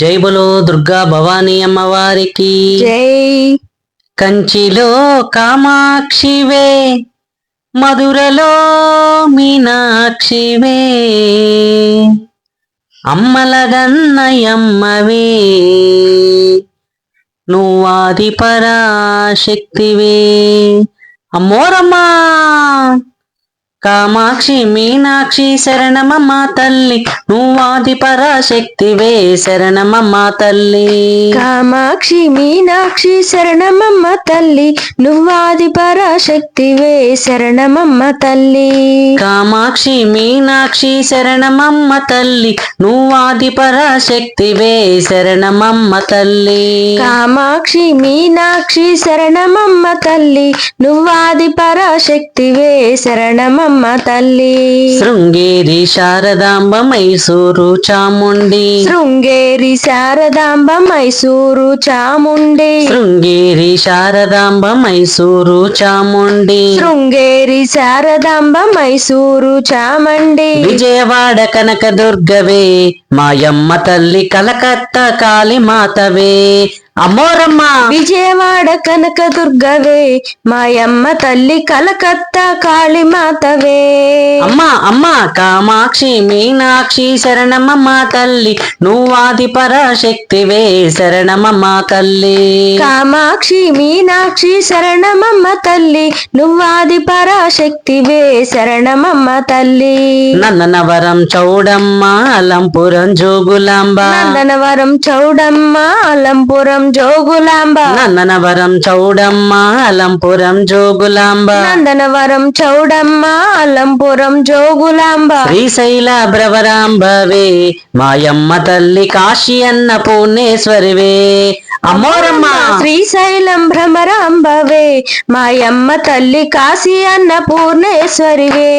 జై బలో దుర్గా భవానీ అమ్మవారికి. జై. కంచిలో కామాక్షివే మధురలో మీనాక్షివే. అమ్మల గన్నయమ్మవే నువ్వాది పరాశక్తివే. అమ్మోరమ్మా కామాక్షి మీనాక్షి శరణమమ్మ తల్లి నువ్వాది పరాశక్తివే శరణమమ్మ తల్లి. కామాక్షి మీనాక్షి శరణమమ్మ తల్లి నువ్వాది పరాశక్తివే శరణమమ్మ తల్లి. కామాక్షి మీనాక్షి శరణమమ్మ తల్లి నువ్వాది పరాశక్తివే శరణమమ్మ తల్లి. కామాక్షి మీనాక్షి శరణమమ్మ తల్లి నువ్వాది పరాశక్తివే శరణమమ్మ తల్లి. శృంగేరి శారదాంబ మైసూరు చాముండి. శృంగేరి శారదాంబ మైసూరు చాముండి. శృంగేరి శారదాంబ మైసూరు చాముండి. శృంగేరి శారదాంబ మైసూరు చామండి. విజయవాడ కనక దుర్గవే మాయమ్మ తల్లి కలకత్తా కాళీమాతవే అమ్మోరమ్మ. విజయవాడ కనక దుర్గవే మాయమ్మ తల్లి కలకత్తా కాళీమాతవే. అమ్మ అమ్మ కామాక్షి మీనాక్షి శరణమమ్మ తల్లి నువ్వాది పరాశక్తివే శరణమమ్మ తల్లి. కామాక్షి మీనాక్షి శరణమమ్మ తల్లి నువ్వాది పరాశక్తివే శరణమమ్మ తల్లి. నందనవరం చౌడమ్మ అలంపురం జోగులాంబ. నందనవరం చౌడమ్మ అలంపురం జోగులాంబ. నందనవరం చౌడమ్మ అలంపురం జోగులాంబ. నందనవరం చౌడమ్మ అలంపురం జోగులాంబ. శ్రీశైల భ్రవరాంబవే మాయమ్మ తల్లి కాశీ అన్న పూర్ణేశ్వరివే అమ్మోరమ్మ! శ్రీశైలం భ్రమరాంబవే మాయమ్మ తల్లి కాశీ అన్న పూర్ణేశ్వరివే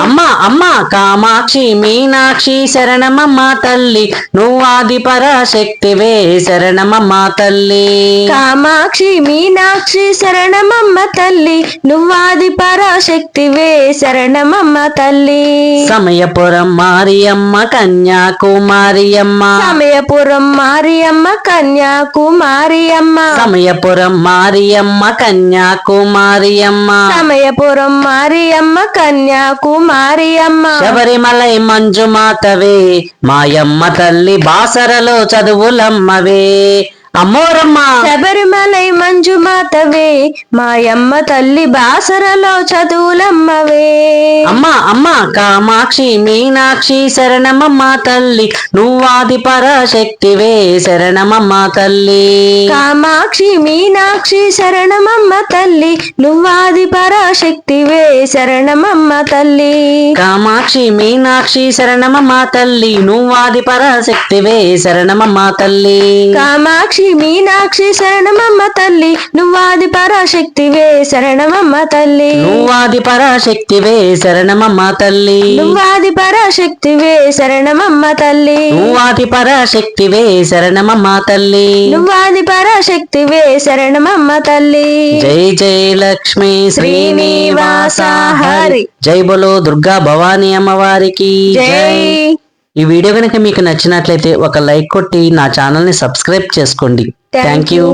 అమ్మ అమ్మ కామాక్షి మీనాక్షి శరణమమ్మ తల్లి నువ్వాది పరాశక్తివే శరణమమ్మ తల్లి. కామాక్షి మీనాక్షి శరణమమ్మ తల్లి నువ్వాది పరాశక్తివే శరణమమ్మ తల్లి. సమయపురం మారియమ్మ కన్యాకుమారియమ్మ. సమయపురం మారియమ్మ కన్యాకుమారియమ్మ. సమయపురం మారియమ్మ కన్యాకుమారియమ్మ. సమయపురం మారియమ్మ మారియమ్మ. శబరిమలై మంజుమాతవే మాయమ్మ తల్లి బాసరలో చదువులమ్మవే. అమ్మోరమ్మ శబరిమలై మంజుమాతవే మాయమ్మ తల్లి బాసరలో చదువులమ్మవే. అమ్మ అమ్మ కామాక్షి మీనాక్షి శరణమమ్మ తల్లి నువ్వాది పరాశక్తివే శరణమమ్మ తల్లి. కామాక్షి మీనాక్షి శరణమమ్మ తల్లి నువ్వాది పరాశక్తివే శరణమమ్మ తల్లి. కామాక్షి మీనాక్షి శరణమమ్మ తల్లి నువ్వాది పరాశక్తివే శరణమమ్మ తల్లి. కామాక్షి మీనాక్షి శరణమమ్మ తల్లి నువ్వాది పరాశక్తివే శరణమమ్మ తల్లి. నువ్వాది పరాశక్తివే శరణమమ్మ తల్లి. నువ్వాది పరాశక్తివే శరణమమ్మ తల్లి. నువ్వాది పరాశక్తివే శరణమమ్మ తల్లి. నువ్వాది పరాశక్తివే శరణమమ్మ తల్లి. జై జై లక్ష్మీ శ్రీనివాస హరి. జై బలో దుర్గా భవానీ అమ్మవారికి. జై ఈ వీడియో కనుక మీకు నచ్చినట్లయితే ఒక లైక్ కొట్టి నా ఛానల్ని సబ్స్క్రైబ్ చేసుకోండి థ్యాంక్ యూ.